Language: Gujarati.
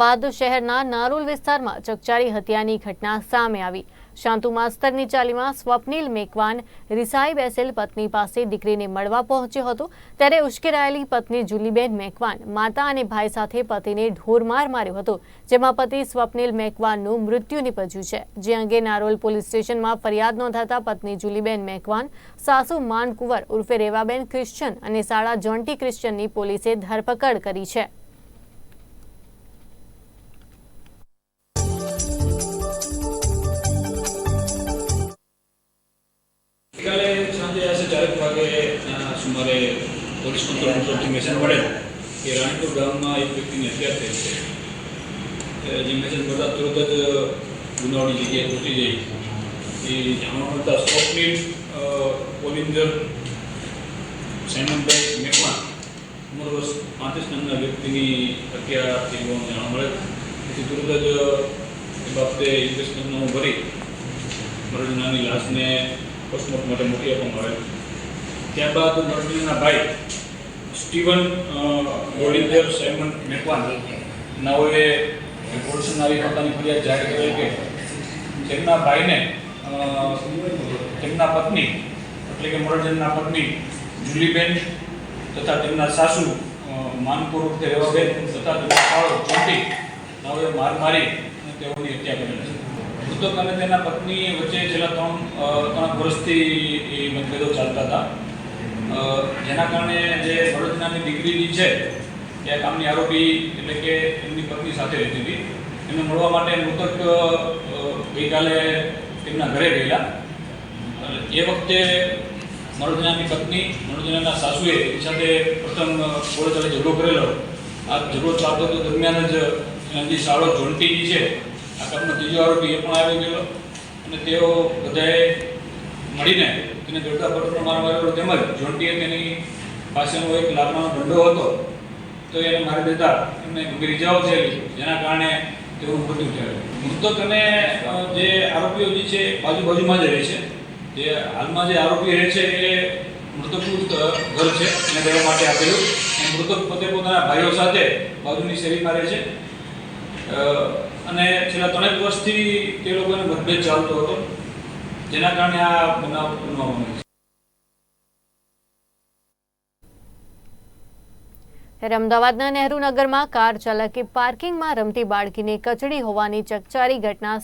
બાદ શહેરના નારોલ વિસ્તારમાં ચકચારી હત્યાની ઘટના સામે આવી. શાંતુ માસ્તરની ચાલીમાં સ્વપ્નિલ મેકવાન રિસાઈ બેસેલ પત્ની પાસે દીકરીને મળવા પહોંચ્યો હતો. ત્યારે ઉશ્કેરાયેલી પત્ની જુલીબેન મેકવાન માતા અને ભાઈ સાથે પતિને ઢોરમાર માર્યો હતો, જેમાં પતિ સ્વપ્નિલ મેકવાનનું મૃત્યુ નીપજ્યું છે. જે અંગે નારોલ પોલીસ સ્ટેશનમાં ફરિયાદ નોંધાતા પત્ની જુલીબેન મેકવાન સાસુ માનકુંવર ઉર્ફે રેવાબેન ક્રિશ્ચન અને સાળા જોન્ટી ક્રિશ્ચનની પોલીસે ધરપકડ કરી છે. સાંજે છે ચારેક ભાગે સુમારે પોલીસ કંટ્રોલ મેસેજ મળે કે રાણીપુર ગામમાં એક વ્યક્તિની હત્યા થઈ છે. જે મેસેજ મળતા તુરત જ ગુનાઓની જગ્યાએ પહોંચી જઈ એ જાણવા મળતા સ્વપ્નિલ અ, પોલિન્જર સાયમનભાઈ મેકવાન ઉંમર વર્ષ પાંત્રીસ નામના વ્યક્તિની હત્યા થઈ હોવાનું જાણવા મળે તેથી તુરત જ એ બાબતે ઇન્વેસ્ટમેન્ટનો ભરી. મરજનાની લાશને પોસ્ટમોર્ટમ માટે મોકલી આપવામાં આવેલ ત્યારબાદ મરજનાના ભાઈ સ્ટીવન બોલિન્જર સાયમન મેકવાન નાઓએ પોલીસને આવી પોતાની ફરિયાદ જાહેર કરેલ કે તેમના ભાઈને તેમના પત્ની એટલે કે મોરજનના પત્ની જુલીબેન તથા તેમના સાસુ માનપુર વખતે રહેવાબેન તથા તેમના ફાળો ચોટી નાઓએ માર મારી તેઓની હત્યા કરેલ છે મૃતક અને તેના પત્ની વચ્ચે છેલ્લા ત્રણ ત્રણ વર્ષથી એ મતભેદો ચાલતા હતા. જેના કારણે જે વડોદરાની દીકરીની છે, એ કામની આરોપી એટલે કે એમની પત્ની સાથે રહેતી હતી. એમને મળવા માટે મૃતક ગઈકાલે તેમના ઘરે ગયેલા. એ વખતે મરોજનાની પત્ની મરોજનાના સાસુએ એની સાથે પ્રથમ બોલે ઝઘડો કરેલો. આ ઝઘડો ચાલતો દરમિયાન જ એમની શાળો જોન્ટીની છે આ કામનો ત્રીજો આરોપી એ પણ આવી ગયેલો. અને તેઓ બધાએ મળીને તેને દોડતા પડતો માર મારેલો તેમજ જોન્ટીએ તેની પાસેનો એક લાકડાનો દંડો હતો. તો એને મારી દેતા એમને ગંભીર ઇજાઓ થયેલી જેના કારણે તેઓનું મૃત્યુ થયેલું મૃતક અને જે આરોપીઓ જે છે બાજુ બાજુમાં જ રહે છે. જે હાલમાં જે આરોપી રહે છે, એ મૃતકનું ઘર છે, એને રહેવા માટે આપેલું. મૃતક પોતે પોતાના ભાઈઓ સાથે બાજુની શેરીમાં રહે છે. અને છેલ્લા ત્રણેક વર્ષથી તે લોકોને મતભેદ ચાલતો હતો, જેના કારણે આ બનાવ બનવા છે. અમદાવાદના નહેરુ નગરમાં કાર ચાલકે પાર્કિંગમાં રમતી બાળકીને કચડી હોવાની ચકચારી ઘટના